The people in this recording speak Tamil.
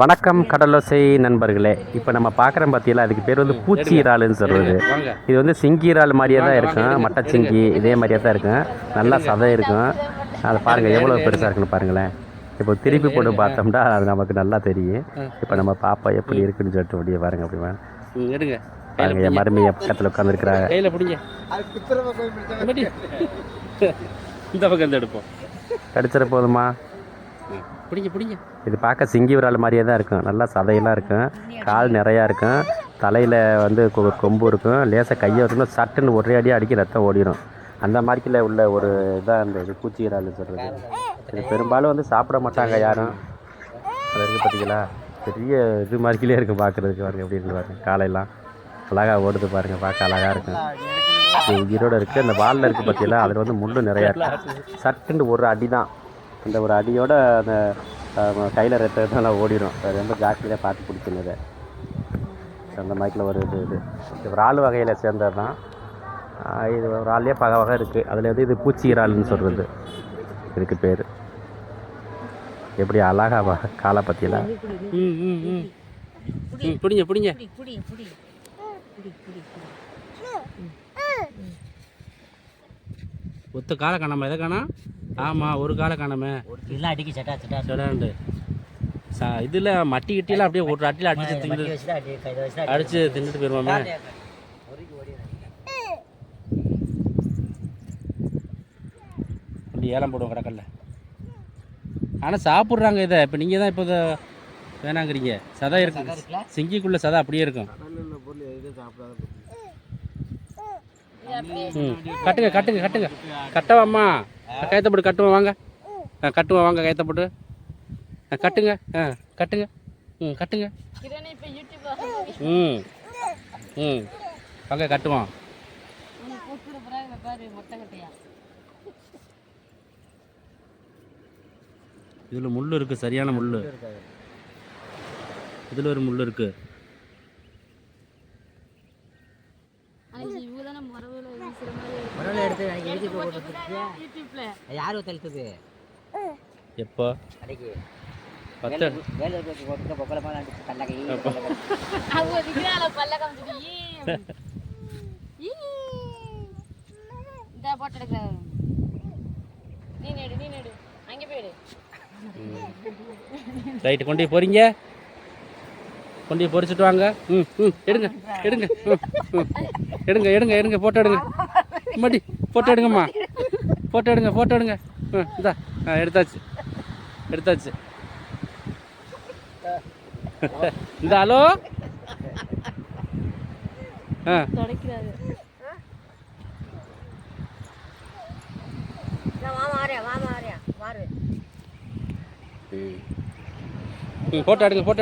வணக்கம் கடலோசை நண்பர்களே. இப்போ நம்ம பார்க்குறோம் பார்த்தீங்களா அதுக்கு பேர் வந்து பூச்சி இறாலுன்னு சொல்கிறது வாங்க. இது வந்து சிங்கி இறால் மாதிரியே தான் இருக்கும். மட்டச்சிங்கி இதே மாதிரியே தான் இருக்கும். நல்லா சதை இருக்கும். அதை பாருங்கள் எவ்வளோ பெருசாக இருக்குன்னு பாருங்களேன். இப்போ திருப்பி போட்டு பார்த்தோம்னா அது நமக்கு நல்லா தெரியும். இப்போ நம்ம பாப்பா எப்படி இருக்குன்னு சொல்லிட்டு அப்படியே பாருங்க அப்படி வாங்க. ம், எடுங்க. பாருங்க என் மருமையை பக்கத்தில் உட்காந்துருக்குறாங்க கையில பிடிங்க. பிடி. இந்த பக்கம் எடுப்போம். கடிச்சிட போதுமா? பிடிங்க பிடிங்க. இது பார்க்க சிங்கி விரால் மாதிரியே தான் இருக்கும். நல்லா சதையெல்லாம் இருக்கும். கால் நிறையா இருக்கும். தலையில் வந்து கொ- கொம்பு இருக்கும். லேசாக கையை வச்சுக்கணும். சட்டுன்னு ஒரே அடியாக அடிக்க ரத்தம் ஓடிடும் அந்த மாதிரிக்கில் உள்ள ஒரு இதாக இந்த இது பூச்சி இறால் சொல்கிறது இது பெரும்பாலும் வந்து சாப்பிட மாட்டாங்க யாரும். அது இருக்குது பார்த்தீங்களா? பெரிய இது மாதிரிக்கிலே இருக்கும் பார்க்குறதுக்கு பாருங்க. எப்படி இருக்கு பாருங்க. காலையெல்லாம் அழகாக ஓடுது பாருங்கள் பார்க்க அழகாக இருக்கும். உயிரோடு இருக்குது அந்த வாலில் இருக்குது பார்த்தீங்களா? அதில் வந்து முள்ளு நிறையா இருக்குது சட்டுன்னு ஒரு அடி தான் இந்த ஒரு அடியோட அந்த கையில் ரத்தம் ஓடிடும் அது ரொம்ப ஜாக்கிரதையாக பார்த்து இதை. அந்த மாதிரில ஒரு இது இது. இது ஒரு ஆள் வகையில் சேர்ந்தது தான். இது ஒரு ஆள்லேயே பல வகை இருக்குது அதில் வந்து இது பூச்சி இறால்னு சொல்கிறது இதுக்கு பேர். எப்படி அழகா வா காலை பற்றியில் ம் ம் ம். ம் பிடிங்க பிடிங்க. புடி புடி புடி. புடி புடி புடி. ஒத்த காலை காணாம எதை காணா? ஆமாம் ஒரு காலை காணாம. இதெல்லாம் அடிக்கி சட்டா சட்டா. சொல்லாண்டு சா இதில் மட்டி கிட்டிலாம் அப்படியே ஒரு அட்டியில் அடிச்சு தின்னு அடிச்சு தின்னுட்டு போயிருவாமே. அப்படி ஏலம் போடுவோம் கடற்கல்ல ஆனால் சாப்பிட்றாங்க இதை. இப்போ நீங்கள் தான் இப்போ இதை வேணாங்கிறீங்க. சதா இருக்கு சிங்கிக்குள்ளே சதா அப்படியே இருக்கும். ம். கட்டுங்க கட்டுங்க கட்டுங்க. கட்டவாம்மா. கயத்தை போட்டு கட்டுவோம் வாங்க. ஆ கட்டுவோம் வாங்க கயத்தை போட்டு. ஆ கட்டுங்க ஆ கட்டுங்க. ம் கட்டுங்க. ம் ம். வாங்க கட்டுவோம். இதில் முள் இருக்குது சரியான முள் இதில் ஒரு முள் இருக்குது எடுத்து எனக்கு எழுதி போட்டு யார் தெளித்தது எப்போ? அடைக்கி பத்து வேலை போட்டு பொக்கலமாக அடிச்சு கல்லகை ரைட்டு கொண்டு போய் போறீங்க. கொண்டு போய் வாங்க. ம் ம். எடுங்க எடுங்க. எடுங்க எடுங்க எடுங்க. ஃபோட்டோ எடுங்க. மடி ஃபோட்டோ எடுங்கம்மா. ஃபோட்டோ எடுங்க ஃபோட்டோ எடுங்க. ம் இந்தா. ஆ எடுத்தாச்சு. எடுத்தாச்சு. இந்த ஹலோ? ஆ. ம். ஃபோட்டோ எடுங்க ஃபோட்டோ